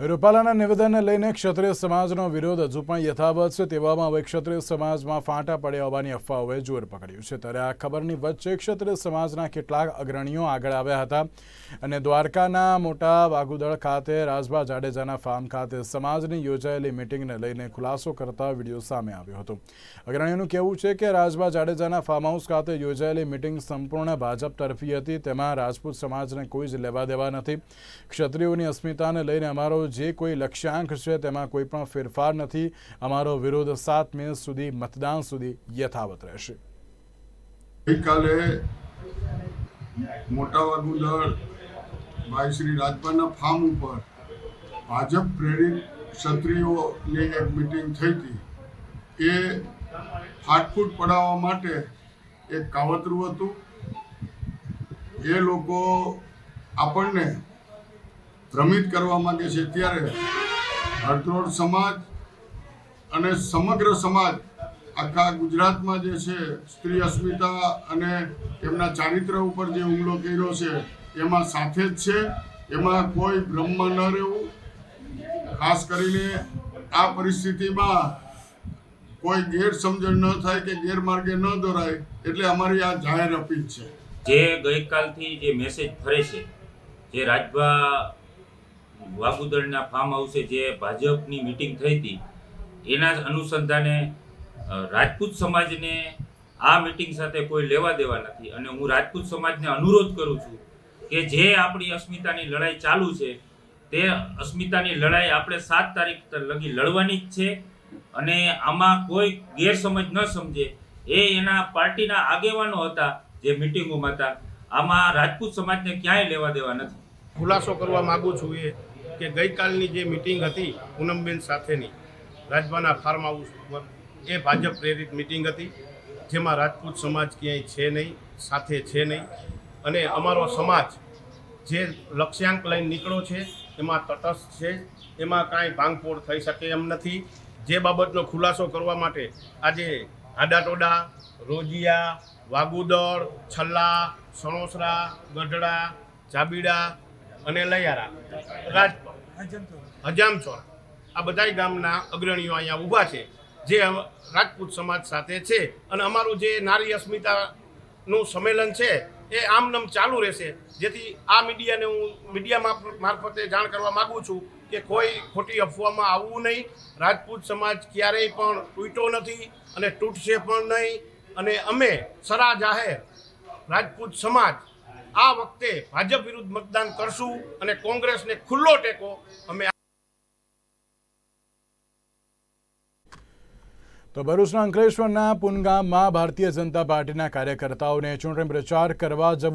રૂપાલાના નિવેદનને લઈને ક્ષત્રિય સમાજનો વિરોધ હજુ પણ યથાવત છે. તેવામાં હવે ક્ષત્રિય સમાજમાં ફાંટા પડ્યા હોવાની અફવાઓએ જોર પકડ્યું છે. ત્યારે આ ખબરની વચ્ચે ક્ષત્રિય સમાજના કેટલાક અગ્રણીઓ આગળ આવ્યા હતા અને દ્વારકાના મોટા વાગુદળ ખાતે, રાજભા જાડેજાના ફાર્મ ખાતે સમાજની યોજાયેલી મિટિંગને લઈને ખુલાસો કરતા વીડિયો સામે આવ્યો હતો. અગ્રણીઓનું કહેવું છે કે રાજભા જાડેજાના ફાર્મ હાઉસ ખાતે યોજાયેલી મિટિંગ સંપૂર્ણ ભાજપ તરફી હતી. તેમાં રાજપૂત સમાજને કોઈ જ લેવા દેવા નથી. ક્ષત્રિયોની અસ્મિતાને લઈને અમારો જે કોઈ લક્ષ્યાંક છે, તેમાં કોઈ પણ ફેરફાર નથી. અમારો વિરોધ સાત મે સુધી મતદાન સુધી યથાવત રહેશે. ગઈકાલે મોટા વાગુદળ ભાઈ શ્રી રાજપાના ફાર્મ ઉપર ભાજપ પ્રેરિત ક્ષત્રિયોની એક મિટિંગ થઈ હતી. એ ફાટફૂટ પડાવવા માટે એક કાવતરું હતું. એ લોકો આપણને ભ્રમિત કરવા માંગે છે ત્યારે હળદ્રોડ સમાજ અને સમગ્ર સમાજ, આખા ગુજરાતમાં જે છે, સ્ત્રી અસ્મિતા અને એમના ચારિત્ર ઉપર જે હુમલો કર્યો છે, એમાં સાથે જ છે. એમાં કોઈ બ્રહ્મ ન રહેવું. ખાસ કરીને આ પરિસ્થિતિમાં કોઈ ગેરસમજણ ન થાય કે ગેરમાર્ગે ન દોરાય, એટલે અમારી આ જાહેર અપીલ છે. જે ગઈકાલથી જે મેસેજ ફરે છે, જે રાજભા વાગુદળના ફાર્મ હાઉસે જે ભાજપની મિટિંગ થઈ હતી, એના અનુસંધાને રાજપૂત સમાજને આ મિટિંગ સાથે કોઈ લેવા દેવા નથી. અને હું રાજપૂત સમાજને અનુરોધ કરું છું કે જે આપણી અસ્મિતાની લડાઈ ચાલુ છે, તે અસ્મિતાની લડાઈ આપણે સાત તારીખ લગી લડવાની જ છે અને આમાં કોઈ ગેરસમજ ન સમજે. એ એના પાર્ટીના આગેવાનો હતા જે મિટિંગોમાં હતા. આમાં રાજપૂત સમાજને ક્યાંય લેવા દેવા નથી. ખુલાસો કરવા માગું છું એ. કે ગઈકાલની જે મિટિંગ હતી પૂનમબેન સાથેની રાજભાના ફાર્મ હાઉસ ઉપર, એ ભાજપ પ્રેરિત મિટિંગ હતી, જેમાં રાજપૂત સમાજ ક્યાંય છે નહીં, સાથે છે નહીં. અને અમારો સમાજ જે લક્ષ્યાંક લઈને નીકળ્યો છે, એમાં તટસ્થ છે, એમાં કાંઈ ભાંગફોડ થઈ શકે એમ નથી. જે બાબતનો ખુલાસો કરવા માટે આજે આડાટોડા, રોજિયા, વાગુદળ, છલ્લા, સણોસરા, ગઢડા, જાબીડા અને લયારા રાજપુર હજામચોર આ બધા ગામના અગ્રણીઓ અહીંયા ઊભા છે. જે રાજપૂત સમાજ સાથે છે. અને અમારું જે નારી અસ્મિતાનું સંમેલન છે, એ આમનમ ચાલુ રહેશે. જેથી આ મીડિયાને હું મીડિયા મારફતે જાણ કરવા માગું છું કે કોઈ ખોટી અફવામાં આવવું નહીં. રાજપૂત સમાજ ક્યારેય પણ તૂટ્યો નથી અને તૂટશે પણ નહીં. અને અમે સરા જાહેર રાજપૂત સમાજ આ વખતે ભાજપ વિરુદ્ધ મતદાન કરશું અને કોંગ્રેસને ખુલ્લો ટેકો અમે તો ભરૂચના અંકલેશ્વરના પુનગામમાં ભારતીય જનતા પાર્ટીના કાર્યકર્તાઓને ચૂંટણી પ્રચાર કરવા જવું